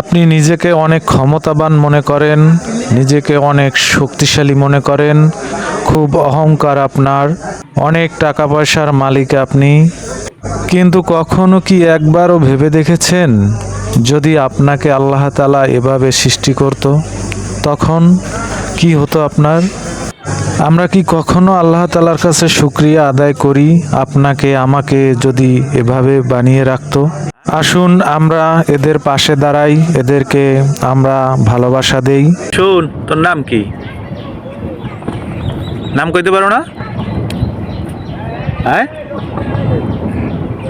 আপনি নিজেকে অনেক ক্ষমতাবান মনে করেন, নিজেকে অনেক শক্তিশালী মনে করেন, খুব অহংকার আপনার, অনেক টাকা পয়সার মালিক আপনি। কিন্তু কখনো কি একবারও ভেবে দেখেছেন, যদি আপনাকে আল্লাহ তালা এভাবে সৃষ্টি করত, তখন কি হতো আপনার? আমরা কি কখনো আল্লাহ তালার কাছে শুক্রিয়া আদায় করি, আপনাকে আমাকে যদি এভাবে বানিয়ে রাখতো? আসুন আমরা এদের পাশে দাঁড়াই এদেরকে আমরা ভালোবাসা দেই। শোন তোর নাম কি? নাম কইতে পারো না? হ্যাঁ?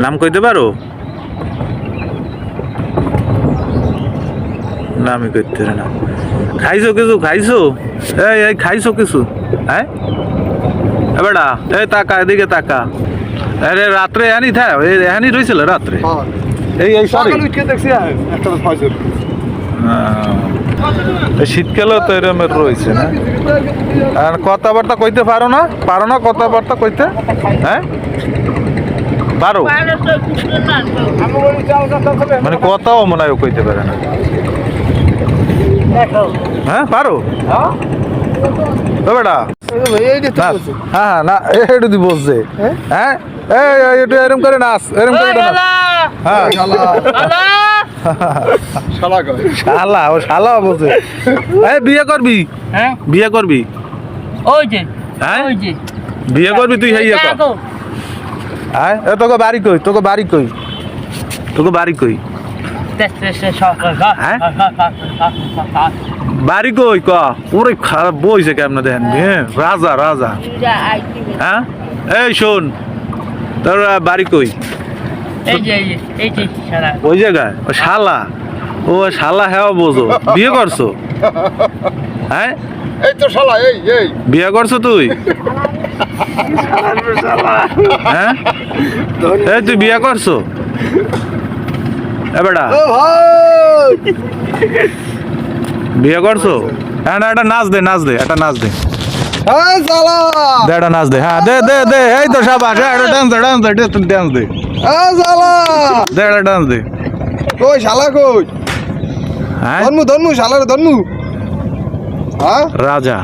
নাম কইতে পারো? নামই কইতে পারে না। খাইছো কিছু খাইছো? এই এই খাইছো কিছু? হ্যাঁ? এ বেটা এই তাকা এদিকে তাকা। আরে রাত্রে এহানি থা এহানি রইছিল রাত্রে? এই এই সরি শীতকালেও তো এরমের রয়েছে না? আর কথাবার্তা কইতে পারো না? পারো না কথাবার্তা কইতে? হ্যাঁ? পারো? মানে কথাও মনে হয় কইতে পারে না। হ্যাঁ পারো? ও বেটা। হ্যাঁ হ্যাঁ না একটু দি বসছে হ্যাঁ? এই, এরম করে নাচ এরম করে নাচ। হ্যাঁ শালা ও শালা বলছে এই বিয়ে করবি হ্যাঁ বিয়ে করবি ওই যে হ্যাঁ ওই যে বিয়ে করবি তুই কর হ্যাঁ এ তোকে বাড়ি কই তোকে বাড়ি কই তোকে বাড়ি কই হ্যাঁ? বাড়ি ক ওরে খারাপ বইছে কেমন দেখেন হ্যাঁ রাজা রাজা হ্যাঁ এই শোন তোর বাড়ি কই ওই জায়গায়? ও শালা। ও শালা হ্যাঁ বোঝো। বিয়ে করছ? হ্যাঁ? এই তো শালা এই এই। বিয়ে করছ তুই? হ্যাঁ? এই তুই বিয়ে করছ? বেটা। বিয়ে করছ? হ্যাঁ না একটা নাচ দে নাচ দে একটা নাচ দে। এই শালা দে নাচ দে। হ্যাঁ দে দে দে। এই তো এই একটা ডান্স দে ডান্স দে ডান্স দে এই শালা ডান্স দে কই শালা কই? হ্যাঁ? ধর্মু ধর্মু শালার ধর্মু হ্যাঁ? রাজা।